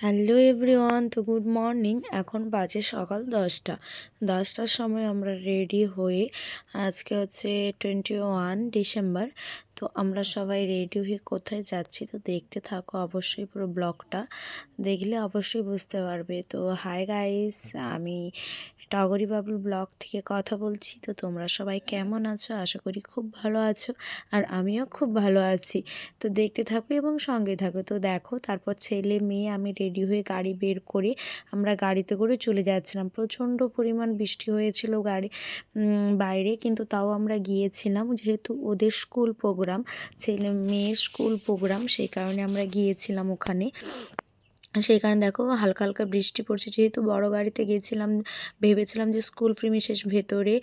Hello everyone, তো good morning. এখন বাজে সকাল দশটা। দশটার সময় আমরা রেডি হয়ে, আজকে হচ্ছে টোয়েন্টি ওয়ান ডিসেম্বর, তো আমরা সবাই রেডি হয়ে কোথায় যাচ্ছি তো দেখতে থাকো অবশ্যই পুরো ব্লগটা। দেখলে অবশ্যই বুঝতে পারবে। তো হাই গাইস আমি টগরি বাবুল ব্লগ থেকে কথা বলছি। তো তোমরা সবাই কেমন আছো? আশা করি খুব ভালো আছো আর আমিও খুব ভালো আছি। তো দেখতে থাকো এবং সঙ্গে থাকো। তো দেখো, তারপর ছেলে মেয়ে আমি রেডি হয়ে গাড়ি বের করে আমরা গাড়িতে করে চলে যাচ্ছিলাম। প্রচণ্ড পরিমাণ বৃষ্টি হয়েছিল গাড়ি বাইরে কিন্তু তাও আমরা গিয়েছিলাম। যেহেতু ওদের স্কুল প্রোগ্রাম, ছেলে মেয়ের স্কুল প্রোগ্রাম, সেই কারণে আমরা গিয়েছিলাম ওখানে। সেই কারণে দেখো হালকা হালকা বৃষ্টি পড়ছে। যেহেতু বড় গাড়িতে গেছিলাম, ভেবেছিলাম যে স্কুল প্রিমিসেস ভেতরে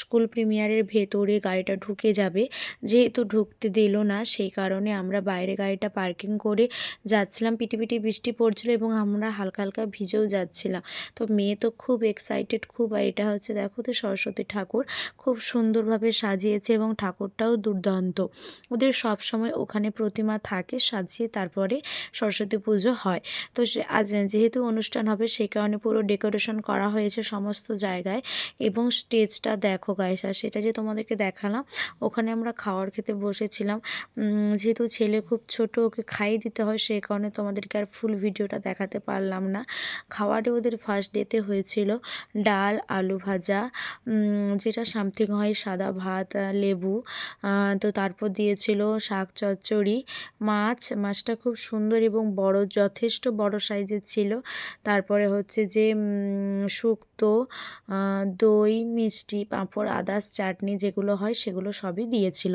স্কুল প্রিমিয়ারের ভেতরে গাড়িটা ঢুকে যাবে। যেহেতু ঢুকতে দিল না, সেই কারণে আমরা বাইরে গাড়িটা পার্কিং করে যাচ্ছিলাম। পিটি বৃষ্টি পড়ছিল এবং আমরা হালকা হালকা ভিজেও যাচ্ছিলাম। তো মেয়ে তো খুব এক্সাইটেড খুব, আর এটা হচ্ছে দেখো তো সরস্বতী ঠাকুর খুব সুন্দরভাবে সাজিয়েছে এবং ঠাকুরটাও দুর্দান্ত। ওদের সব সময় ওখানে প্রতিমা থাকে, সাজিয়ে তারপরে সরস্বতী পুজো হয়। তো আজ যেহেতু অনুষ্ঠান হবে, সেই কারণে পুরো ডেকোরেশন করা হয়েছে সমস্ত জায়গায় এবং স্টেজটা দেখো গাইস আর সেটা যে তোমাদেরকে দেখালাম, ওখানে আমরা খাওয়ার খেতে বসেছিলাম। যেহেতু ছেলে খুব ছোট, ওকে খাইয়ে দিতে হয়, সেই কারণে তোমাদেরকে আর ফুল ভিডিওটা দেখাতে পারলাম না। খাওয়ারে ওদের ফার্স্ট ডেতে হয়েছিল, ডাল, আলু ভাজা যেটা সামথিং হয় সাদা ভাত লেবু তো তারপর দিয়েছিল শাক চচ্চড়ি, মাছ, মাছটা খুব সুন্দর এবং বড় যথেষ্ট বড় সাইজের ছিল। তারপরে হচ্ছে যে শুক্তো দই, মিষ্টি, পাঁপড় আদার্স চাটনি যেগুলো হয় সেগুলো সবই দিয়েছিল।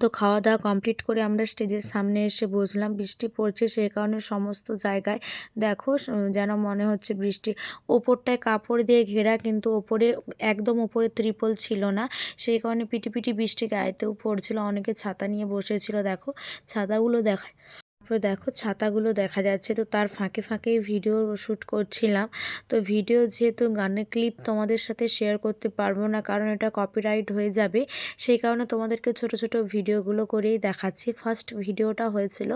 তো খাওয়া দাওয়া কমপ্লিট করে আমরা স্টেজের সামনে এসে বসলাম। বৃষ্টি পড়ছে সেই কারণে সমস্ত জায়গায় দেখো যেন মনে হচ্ছে বৃষ্টি। ওপরটায় কাপড় দিয়ে ঘেরা কিন্তু ওপরে একদম ওপরে ত্রিপল ছিল না। সেই কারণে পিটি বৃষ্টি গায়েতেও পড়ছিল। অনেকে ছাতা নিয়ে বসেছিল। দেখো, ছাতাগুলো দেখায়। তারপর দেখো ছাতাগুলো দেখা যাচ্ছে। তো তার ফাঁকে ফাঁকেই ভিডিও শ্যুট করছিলাম। তো ভিডিও যেহেতু গানের ক্লিপ তোমাদের সাথে শেয়ার করতে পারব না, কারণ এটা কপিরাইট হয়ে যাবে। সেই কারণে তোমাদেরকে ছোট ছোট ভিডিওগুলো করেই দেখাচ্ছি। ফার্স্ট ভিডিওটা হয়েছিল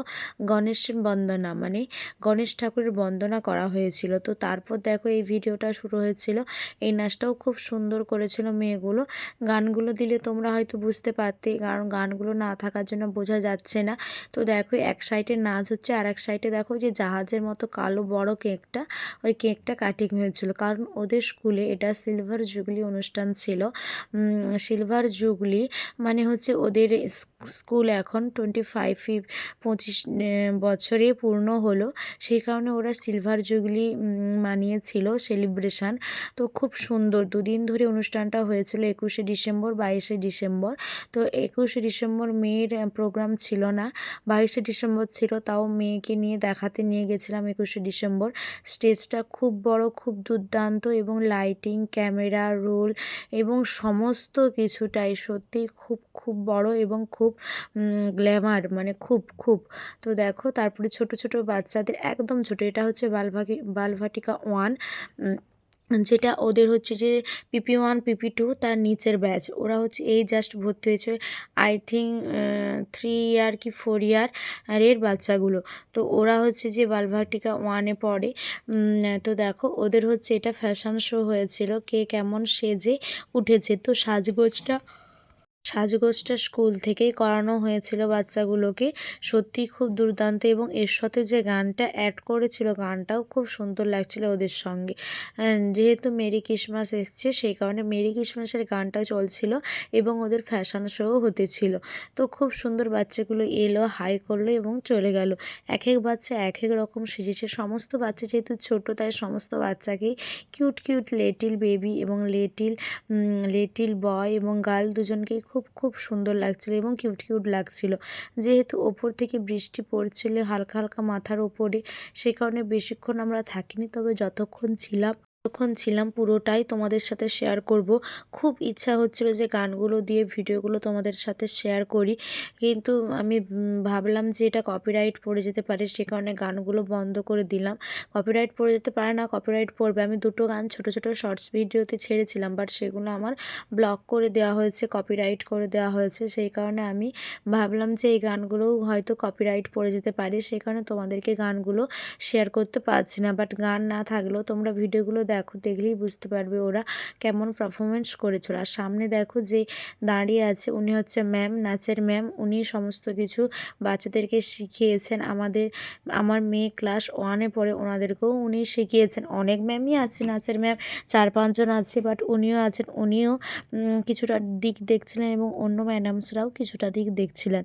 গণেশ বন্দনা মানে গণেশ ঠাকুরের বন্দনা করা হয়েছিল। তো তারপর দেখো এই ভিডিওটা শুরু হয়েছিল। এই নাচটাও খুব সুন্দর করেছিল মেয়েগুলো। গানগুলো দিলে তোমরা হয়তো বুঝতে পারতে, কারণ গানগুলো না থাকার জন্য বোঝা যাচ্ছে না। তো দেখো এক সাইডে নাচ হচ্ছে আর এক সাইডে। দেখো যে জাহাজের মতো কালো বড় কেকটা, ওই কেকটা কাটিং হয়েছিল। কারণ ওদের স্কুলে এটা সিলভার জুগলি অনুষ্ঠান ছিল। সিলভার জুগলি মানে হচ্ছে ওদের স্কুল এখন টোয়েন্টি ফাইভ পঁচিশ বছরে পূর্ণ হলো। সেই কারণে ওরা সিলভার জুগলি মানিয়েছিল সেলিব্রেশান। তো খুব সুন্দর। দুদিন ধরে অনুষ্ঠানটা হয়েছিল একুশে ডিসেম্বর, বাইশে ডিসেম্বর। তো একুশে ডিসেম্বর মেয়ের প্রোগ্রাম ছিল না। বাইশে ডিসেম্বর ছিল তাও মেয়েকে নিয়ে দেখাতে নিয়ে গেছিলাম একুশে ডিসেম্বর। স্টেজটা খুব বড়, খুব দুর্দান্ত এবং লাইটিং ক্যামেরা রোল এবং সমস্ত কিছুটাই সত্যি খুব খুব বড় এবং খুব গ্ল্যামার মানে খুব খুব। তো দেখো, তারপরে ছোট ছোট বাচ্চাদের, একদম ছোট, এটা হচ্ছে বালভাগি, বালভাটিকা ওয়ান যেটা ওদের হচ্ছে যে পিপি ওয়ান পিপি টু তার নিচের ব্যাচ ওরা হচ্ছে এই জাস্ট ভর্তি হয়েছে আই থিঙ্ক থ্রি ইয়ার কি ফোর ইয়ার এর বাচ্চাগুলো। তো ওরা হচ্ছে যে বালভাটিকা ওয়ানে পড়ে। তো দেখো, ওদের হচ্ছে এটা ফ্যাশন শো হয়েছিল, কে কেমন সেজে উঠেছে। তো সাজগোজটা সাজগোজটা স্কুল থেকেই করানো হয়েছিল বাচ্চাগুলোকে। সত্যি খুব দুর্দান্ত এবং এর সাথে যে গানটা অ্যাড করেছিল, গানটাও খুব সুন্দর লাগছিল ওদের সঙ্গে। যেহেতু মেরি ক্রিসমাস এসছে, সেই কারণে মেরি ক্রিসমাসের গানটা চলছিল এবং ওদের ফ্যাশন শোও হতেছিল। তো খুব সুন্দর বাচ্চাগুলো এলো, হাই করল এবং চলে গেল। এক এক বাচ্চা এক এক রকম সেজেছে। সমস্ত বাচ্চা যেহেতু ছোটো, তাই সমস্ত বাচ্চাকেই কিউট কিউট লেটিল বেবি এবং লেটিল লেটিল বয় এবং গার্ল দুজনকেই খুব খুব খুব সুন্দর লাগছিল এবং কিউট কিউট লাগছিল। যেহেতু ওপর থেকে বৃষ্টি পড়ছিল, হালকা হালকা মাথার ওপরে, সে কারণে বেশিক্ষণ আমরা থাকিনি, তবে যতক্ষণ ছিলাম যখন ছিলাম পুরোটাই তোমাদের সাথে শেয়ার করব। খুব ইচ্ছা হচ্ছিল যে গানগুলো দিয়ে, ভিডিওগুলো তোমাদের সাথে শেয়ার করি। কিন্তু আমি ভাবলাম যে এটা কপিরাইট পড়ে যেতে পারে, সে কারণে গানগুলো বন্ধ করে দিলাম। কপিরাইট পড়ে যেতে পারে না কপিরাইট পড়বে। আমি দুটো গান ছোট ছোট শর্টস ভিডিওতে ছেড়েছিলাম বাট সেগুলো আমার ব্লক করে দেওয়া হয়েছে কপিরাইট করে দেওয়া হয়েছে। সেই কারণে আমি ভাবলাম যে এই গানগুলোও হয়তো কপিরাইট পড়ে যেতে পারে সেই কারণে তোমাদেরকে গানগুলো শেয়ার করতে পারছি না। বাট গান না থাকলেও তোমরা ভিডিওগুলো দেখো। দেখলেই বুঝতে পারবে ওরা কেমন পারফরমেন্স করেছিল। আর সামনে দেখো যে দাঁড়িয়ে আছে উনি হচ্ছে ম্যাম নাচের ম্যাম উনি সমস্ত কিছু বাচ্চাদেরকে শিখিয়েছেন। আমাদের, আমার মেয়ে ক্লাস ওয়ানে পড়ে ওনাদেরকেও উনি শিখিয়েছেন। অনেক ম্যামই আছে নাচের ম্যাম চার পাঁচজন আছে বাট উনিও আছেন। উনিও কিছুটা দিক দেখছিলেন এবং অন্য ম্যাডামসরাও কিছুটা দিক দেখছিলেন।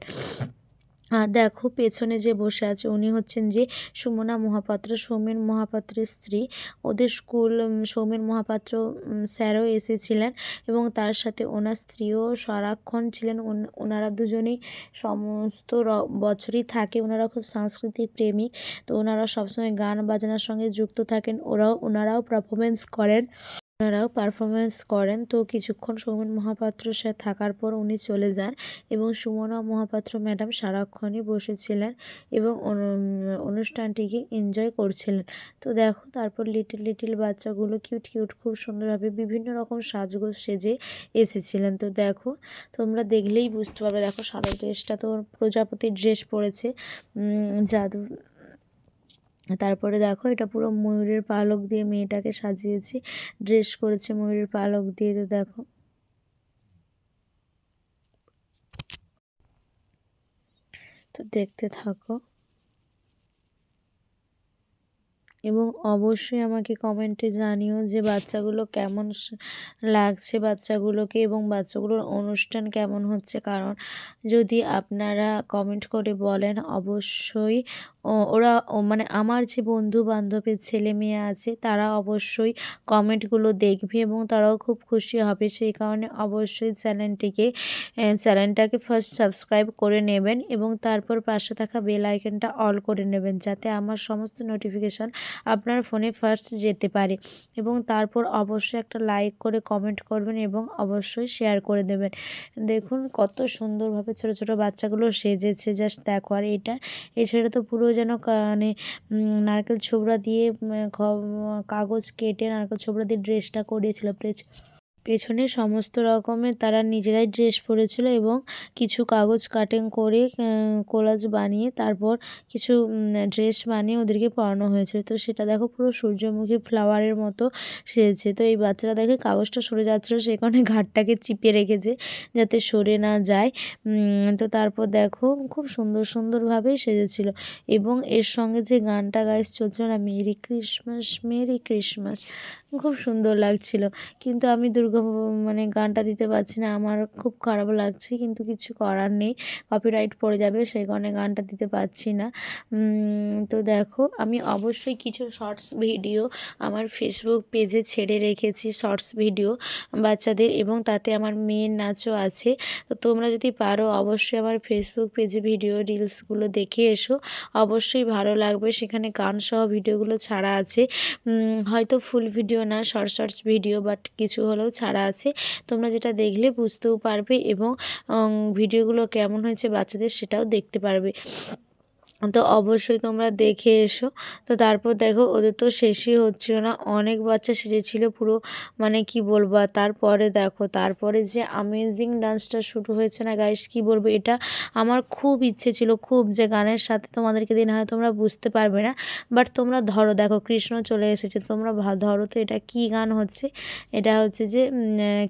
আর দেখো পেছনে যে বসে আছে উনি হচ্ছেন যে সুমনা মহাপাত্র, সৌমেন মহাপাত্রের স্ত্রী। ওদের স্কুল সৌমেন মহাপাত্র স্যারও এসেছিলেন এবং তার সাথে ওনার স্ত্রীও সারাক্ষণ ছিলেন। ওনারা দুজনেই সমস্ত বছরই থাকে। ওনারা খুব সাংস্কৃতিক প্রেমিক। তো ওনারা সবসময় গান বাজনার সঙ্গে যুক্ত থাকেন। ওরাও ওনারাও পারফরমেন্স করেন। ওনারাও পারফরমেন্স করেন। তো কিছুক্ষণ সৌমেন মহাপাত্র সে থাকার পর উনি চলে যান এবং সুমনা মহাপাত্র ম্যাডাম সারাক্ষণই বসেছিলেন এবং অনুষ্ঠানটিকে এনজয় করছিলেন। তো দেখো তারপর লিটিল লিটিল বাচ্চাগুলো কিউট কিউট খুব সুন্দরভাবে বিভিন্ন রকম সাজগোজ সেজে এসেছিলেন। তো দেখো তোমরা দেখলেই বুঝতে পারবে। দেখো সাদা ড্রেসটা তো প্রজাপতির ড্রেস পরেছে। জাদু তারপরে দেখো এটা পুরো ময়ূরের পালক দিয়ে মেয়েটাকে সাজিয়েছি ড্রেস করেছে ময়ূরের পালক দিয়ে, তো দেখো। তো দেখতে থাকো। এবং অবশ্যই আমাকে কমেন্টে জানিও যে বাচ্চাগুলো কেমন লাগছে বাচ্চাগুলোকে এবং বাচ্চাগুলোর অনুষ্ঠান কেমন হচ্ছে। কারণ যদি আপনারা কমেন্ট করে বলেন, অবশ্যই ওরা মানে আমার যে বন্ধু বান্ধবের ছেলে মেয়ে আছে, তারা অবশ্যই কমেন্টগুলো দেখবে এবং তারাও খুব খুশি হবে। সেই কারণে অবশ্যই চ্যানেলটিকে চ্যানেলটাকে ফার্স্ট সাবস্ক্রাইব করে নেবেন এবং তারপর পাশে থাকা বেল আইকনটা অল করে নেবেন, যাতে আমার সমস্ত নোটিফিকেশান আপনার ফোনে ফার্স্ট যেতে পারে। এবং তারপর অবশ্যই একটা লাইক করে কমেন্ট করবেন এবং অবশ্যই শেয়ার করে দেবেন। দেখুন কত সুন্দরভাবে ছোট ছোট বাচ্চাগুলো সেজেছে। জাস্ট দেখো, আর এটা, এছাড়া তো পুরো যেন মানে নারকেল ছোবড়া দিয়ে কাগজ কেটে নারকেল ছোবড়া দিয়ে ড্রেসটা করিয়েছিল। পেছনে সমস্ত রকমের তারা নিজেরাই ড্রেস পরেছিল এবং কিছু কাগজ কাটিং করে কোলাজ বানিয়ে তারপর কিছু ড্রেস বানিয়ে ওদেরকে পরানো হয়েছিল। তো সেটা দেখো পুরো সূর্যমুখী ফ্লাওয়ারের মতো সেজেছে। তো এই বাচ্চারা দেখে কাগজটা সরে যাচ্ছিল, সে কারণে ঘাটটাকে চিপে রেখেছে যাতে সরে না যায়। তো তারপর দেখো খুব সুন্দর সুন্দরভাবেই সেজেছিল এবং এর সঙ্গে যে গানটা গাইস চলছিল না, মেরি ক্রিসমাস মেরি ক্রিসমাস খুব সুন্দর লাগছিল। কিন্তু আমি দুর্গা মানে গানটা দিতে পারছি না, আমার খুব খারাপ লাগছে, কিন্তু কিছু করার নেই কপিরাইট পড়ে যাবে, সেই কারণে গানটা দিতে পারছি না। তো দেখো, আমি অবশ্যই কিছু শর্টস ভিডিও আমার ফেসবুক পেজে ছেড়ে রেখেছি শর্টস ভিডিও বাচ্চাদের, এবং তাতে আমার মেয়ের নাচও আছে। তো তোমরা যদি পারো, অবশ্যই আমার ফেসবুক পেজে ভিডিও রিলসগুলো দেখে এসো, অবশ্যই ভালো লাগবে, সেখানে গান সহ ভিডিওগুলো ছাড়া আছে। হয়তো ফুল ভিডিও না শর্ট শর্টস ভিডিও বাট কিছু হলেও ছাড়া আছে। তোমরা যেটা দেখলে বুঝতেও পারবে এবং ভিডিওগুলো কেমন হয়েছে বাচ্চাদের সেটাও দেখতে পারবে। তো অবশ্যই তোমরা দেখে এসো। তো তারপর দেখো, ওদের তো শেষই হচ্ছিল না। অনেক বাচ্চা সেজেছিল পুরো মানে কি বলব? তারপরে দেখো, তারপরে যে আমেজিং ডান্সটা শুরু হয়েছে না গাইস কি বলব? এটা আমার খুব ইচ্ছে ছিল, খুব যে গানের সাথে তোমাদেরকে দিন হয় তোমরা বুঝতে পারবে না। বাট তোমরা ধরো, দেখো, কৃষ্ণ চলে এসেছে, তোমরা ধরো তো এটা কি গান হচ্ছে? এটা হচ্ছে যে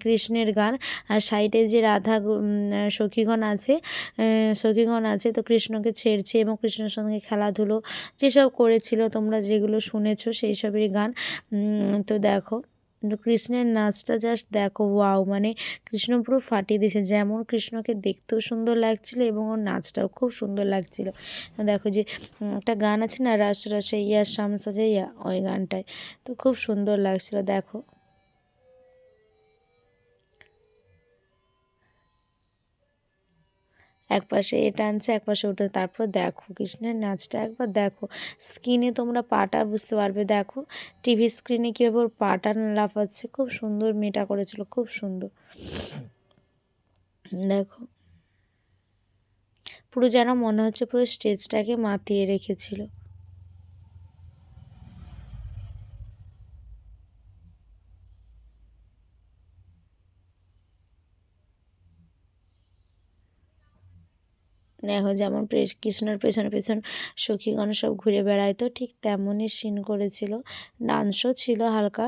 কৃষ্ণের গান। আর সাইডে যে রাধা সখীগণ আছে সখীগণ আছে, তো কৃষ্ণকে ছেড়ছে এবং কৃষ্ণ কৃষ্ণের সঙ্গে খেলাধুলো, যেসব করেছিল, তোমরা যেগুলো শুনেছো সেই সবেরই গান তো দেখো, কৃষ্ণের নাচটা জাস্ট দেখো ওয়াও মানে কৃষ্ণ পুরো ফাটিয়ে দিয়েছে। যেমন কৃষ্ণকে দেখতেও সুন্দর লাগছিল এবং ওর নাচটাও খুব সুন্দর লাগছিল। দেখো যে একটা গান আছে না, রাস রাসে ইয়া শামসা যে ইয়া ওই গানটায়, তো খুব সুন্দর লাগছিল। দেখো এক পাশে এটা টানছে এক পাশে ওটা। তারপর দেখো কৃষ্ণের নাচটা, একবার দেখো। স্ক্রিনে তোমরা পাটা বুঝতে পারবে। দেখো, টিভি স্ক্রিনে কীভাবে ওর পাটা লাফাচ্ছে। খুব সুন্দর মেটা করেছিল, খুব সুন্দর। দেখো। পুরো যেন মনে হচ্ছে পুরো স্টেজটাকে মাতিয়ে রেখেছিল। দেখো যেমন কৃষ্ণর পেছনে পেছন সখীগণ সব ঘুরে বেড়াইতো ঠিক তেমনই সিন করেছিল। ডান্সও ছিল হালকা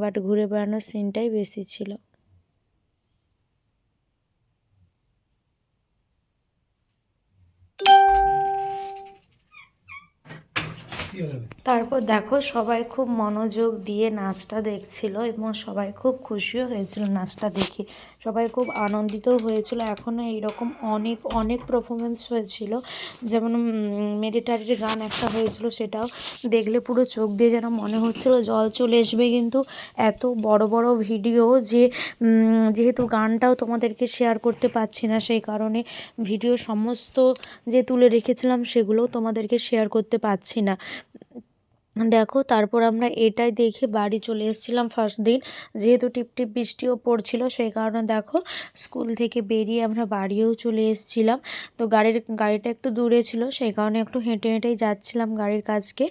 বাট ঘুরে বেড়ানোর সিনটাই বেশি ছিল। তারপর দেখো সবাই খুব মনোযোগ দিয়ে নাচটা দেখছিল এবং সবাই খুব খুশিও হয়েছিল নাচটা দেখে। সবাই খুব আনন্দিতও হয়েছিল। এখনও এইরকম অনেক অনেক পারফরমেন্স হয়েছিল। যেমন মেডিটারির গান একটা হয়েছিল সেটাও দেখলে পুরো চোখ দিয়ে যেন মনে হচ্ছিল জল চলে আসবে কিন্তু এত বড় বড় ভিডিও যে যেহেতু গানটাও তোমাদেরকে শেয়ার করতে পারছি না সেই কারণে ভিডিও সমস্ত যে তুলে রেখেছিলাম সেগুলোও তোমাদেরকে শেয়ার করতে পারছি না। দেখো, তারপর আমরা এটাই দেখে বাড়ি চলে এসেছিলাম ফার্স্ট দিন। যেহেতু টিপটিপ বৃষ্টিও পড়ছিল, সেই কারণে দেখো স্কুল থেকে বেরিয়ে আমরা বাড়িও চলে এসেছিলাম। তো গাড়ির, গাড়িটা একটু দূরে ছিল, সেই কারণে একটু হেঁটে হেঁটেই যাচ্ছিলাম গাড়ির কাজকে।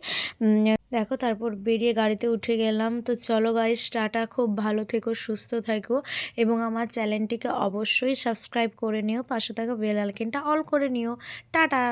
দেখো, তারপর বেরিয়ে গাড়িতে উঠে গেলাম। তো চলো গাইস টাটা, খুব ভালো থেকো, সুস্থ থেকো। এবং আমার চ্যানেলটিকে অবশ্যই সাবস্ক্রাইব করে নিও। পাশে থাকা বেল আইকনটা অল করে নিও। টাটা!